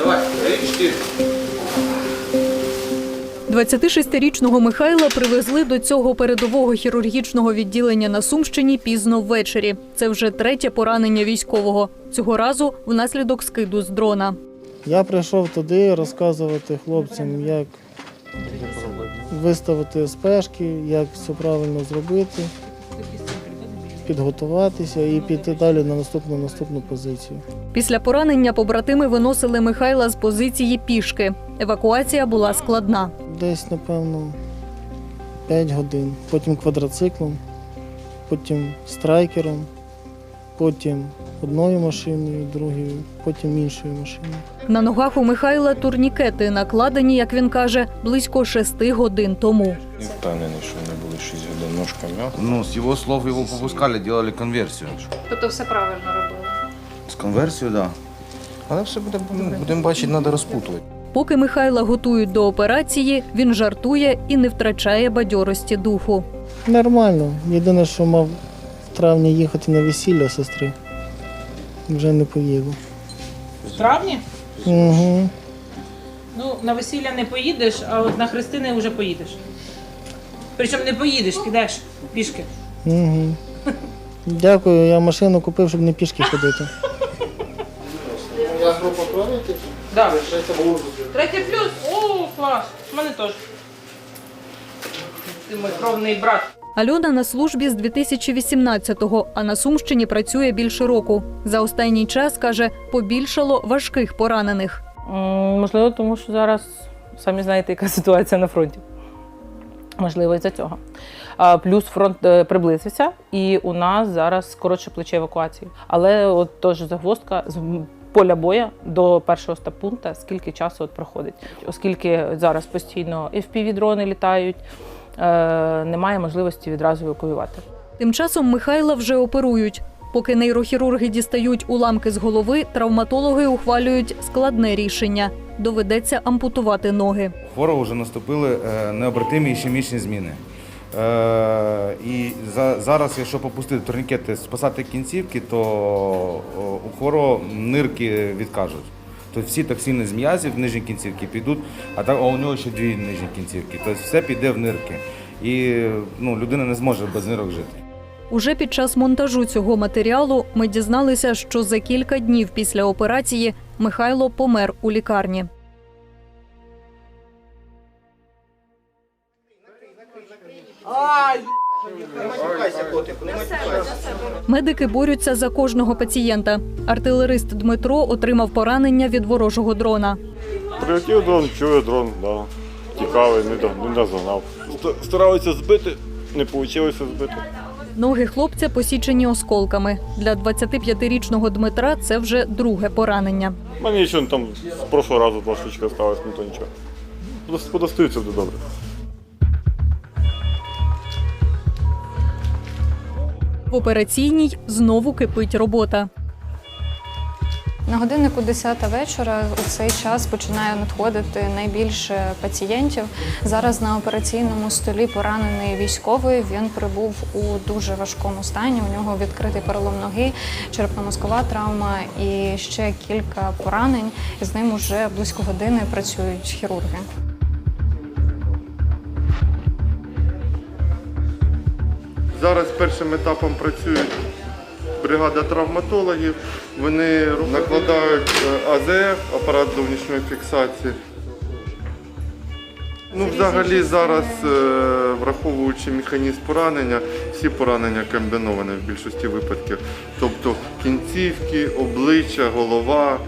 Давай, три, чотири. 26-річного Михайла привезли до цього передового хірургічного відділення на Сумщині пізно ввечері. Це вже третє поранення військового. Цього разу внаслідок скиду з дрона. Я прийшов туди розказувати хлопцям, як виставити спешки, як все правильно зробити, підготуватися і піти далі на наступну наступну позицію. Після поранення побратими виносили Михайла з позиції пішки. Евакуація була складна. Десь, напевно, 5 годин, потім квадроциклом, потім страйкером, потім одною машиною, другою, потім іншою машиною. На ногах у Михайла турнікети накладені, як він каже, близько шести годин тому. Не впевнений, що вони були 6 ножка м'яка. Ну, с его слов его попускали, делали конверсию. Тобто все правильно робили. С конверсию, да. Але все буде, будемо бачити, треба розпутувати. Поки Михайла готують до операції, він жартує і не втрачає бадьорості духу. Нормально. Єдине, що мав в травні їхати на весілля сестри. Вже не поїду. В травні? Угу. Ну, на весілля не поїдеш, а от на хрестини вже поїдеш. Причому не поїдеш, підеш пішки. Угу. Дякую, я машину купив, щоб не пішки ходити. Да. Третій плюс. О, клас. У мене теж. Ти мій кровний брат. Альона на службі з 2018-го, а на Сумщині працює більше року. За останній час каже, побільшало важких поранених. Можливо, тому що зараз самі знаєте, яка ситуація на фронті. Можливо, із-за цього. Плюс фронт е, приблизився, і у нас зараз коротше плече евакуації. Але от теж загвоздка з поля боя до першого стабпункту, скільки часу от проходить. Оскільки зараз постійно FPV-дрони літають, е, немає можливості відразу евакуювати. Тим часом Михайла вже оперують. Поки нейрохірурги дістають уламки з голови, травматологи ухвалюють складне рішення. Доведеться ампутувати ноги. хворого вже наступили е, необратимі ішемічні зміни. Е, І за, зараз, якщо попустити турнікети, спасати кінцівки, то у хворого нирки відкажуть. Тобто всі токсини з м'язів в нижні кінцівки підуть, а так а у нього ще дві нижні кінцівки. Тобто все піде в нирки. І ну, людина не зможе без нирок жити. Уже під час монтажу цього матеріалу ми дізналися, що за кілька днів після операції Михайло помер у лікарні. Медики борються за кожного пацієнта. Артилерист Дмитро отримав поранення від ворожого дрона. Прилетів дрон, чує дрон, да. Тікавий, не, до- не дозагнав. Старалися збити, не вийшло збити. Ноги хлопця посічені осколками. Для 25-річного Дмитра це вже друге поранення. У мене ще там з прошлого разу два штучки залишилось, ну то нічого. Подос- Подостаються буде добре. В операційній знову кипить робота. На годиннику 10 вечора у цей час починає надходити найбільше пацієнтів. Зараз на операційному столі поранений військовий. Він прибув у дуже важкому стані. У нього відкритий перелом ноги, черепно-мозкова травма і ще кілька поранень. З ним уже близько години працюють хірурги. Зараз першим етапом працює бригада травматологів. Вони накладають е, АЗФ, апарат зовнішньої фіксації. Ну, взагалі зараз, е, враховуючи механізм поранення, всі поранення комбіновані в більшості випадків. Тобто кінцівки, обличчя, голова,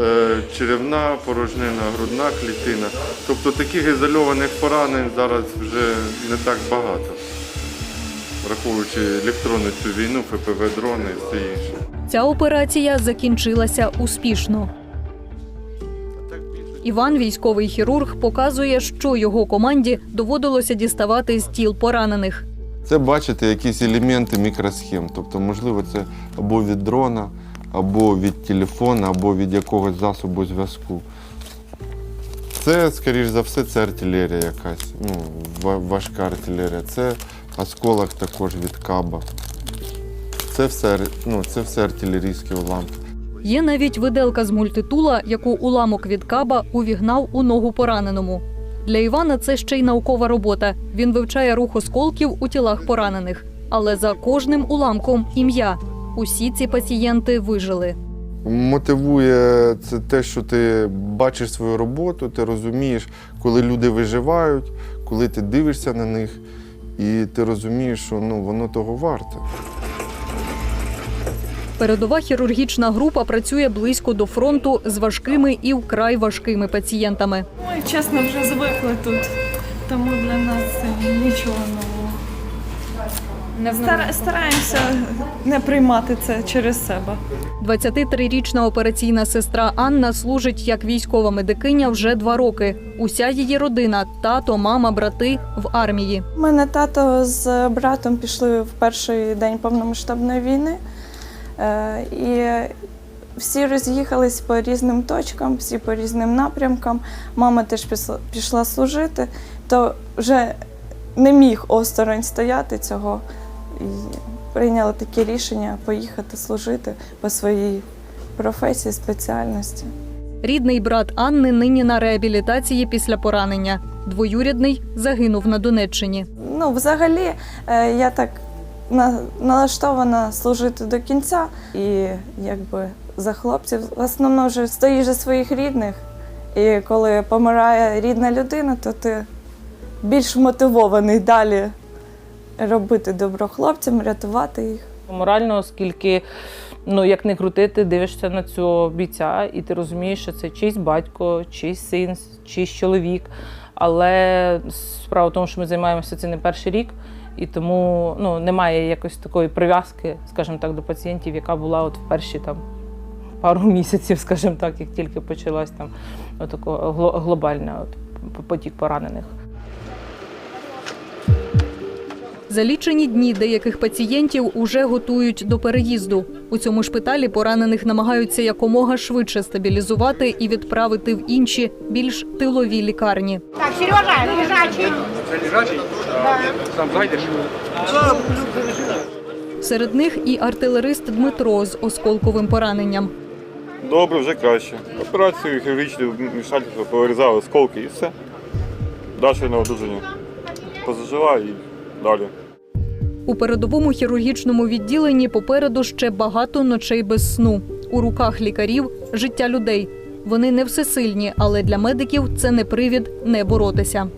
е, черевна, порожнина, грудна клітина. Тобто таких ізольованих поранень зараз вже не так багато враховуючи електронну цю війну, ФПВ-дрони і все інше. Ця операція закінчилася успішно. Іван, військовий хірург, показує, що його команді доводилося діставати з тіл поранених. Це бачите якісь елементи мікросхем. Тобто, можливо, це або від дрона, або від телефона, або від якогось засобу зв'язку. Це, скоріш за все, це артилерія якась, ну, важка артилерія. Це осколок також від каба. Це все, ну, це все артилерійські уламки. Є навіть виделка з мультитула, яку уламок від каба увігнав у ногу пораненому. Для Івана це ще й наукова робота. Він вивчає рух осколків у тілах поранених. Але за кожним уламком ім'я. Усі ці пацієнти вижили. Мотивує це те, що ти бачиш свою роботу, ти розумієш, коли люди виживають, коли ти дивишся на них, і ти розумієш, що ну, воно того варте. Передова хірургічна група працює близько до фронту з важкими і вкрай важкими пацієнтами. Ми чесно, вже звикли тут. Тому для нас це нічого нового. Стара- стараємося не приймати це через себе. 23-річна операційна сестра Анна служить як військова медикиня вже два роки. Уся її родина тато, мама, брати в армії. У мене тато з братом пішли в перший день повномасштабної війни. Е, І всі роз'їхались по різним точкам, всі по різним напрямкам. Мама теж післа- пішла служити, то вже не міг осторонь стояти цього. І прийняли таке рішення поїхати служити по своїй професії, спеціальності. Рідний брат Анни нині на реабілітації після поранення. Двоюрідний загинув на Донеччині. Ну, взагалі, е, я так налаштована служити до кінця і якби за хлопців. В основному вже стоїш за своїх рідних. І коли помирає рідна людина, то ти більш мотивований далі робити добро хлопцям, рятувати їх. Морально, оскільки, ну як не крути, ти дивишся на цього бійця, і ти розумієш, що це чийсь батько, чийсь син, чийсь чоловік. Але справа в тому, що ми займаємося цим не перший рік, і тому ну, немає якось такої прив'язки, скажімо так, до пацієнтів, яка була от в перші там пару місяців, скажімо так, як тільки почалась там отако гло- глобальна от, потік поранених. За лічені дні деяких пацієнтів уже готують до переїзду. У цьому шпиталі поранених намагаються якомога швидше стабілізувати і відправити в інші більш тилові лікарні. Так, Сережа, лежачий. Серед них і артилерист Дмитро з осколковим пораненням. Добре, вже краще. Операцію хірургічну вмішательство повирізали осколки і все. Далі на одужання. Позажила і далі. У передовому хірургічному відділенні попереду ще багато ночей без сну. У руках лікарів життя людей. Вони не всесильні, але для медиків це не привід не боротися.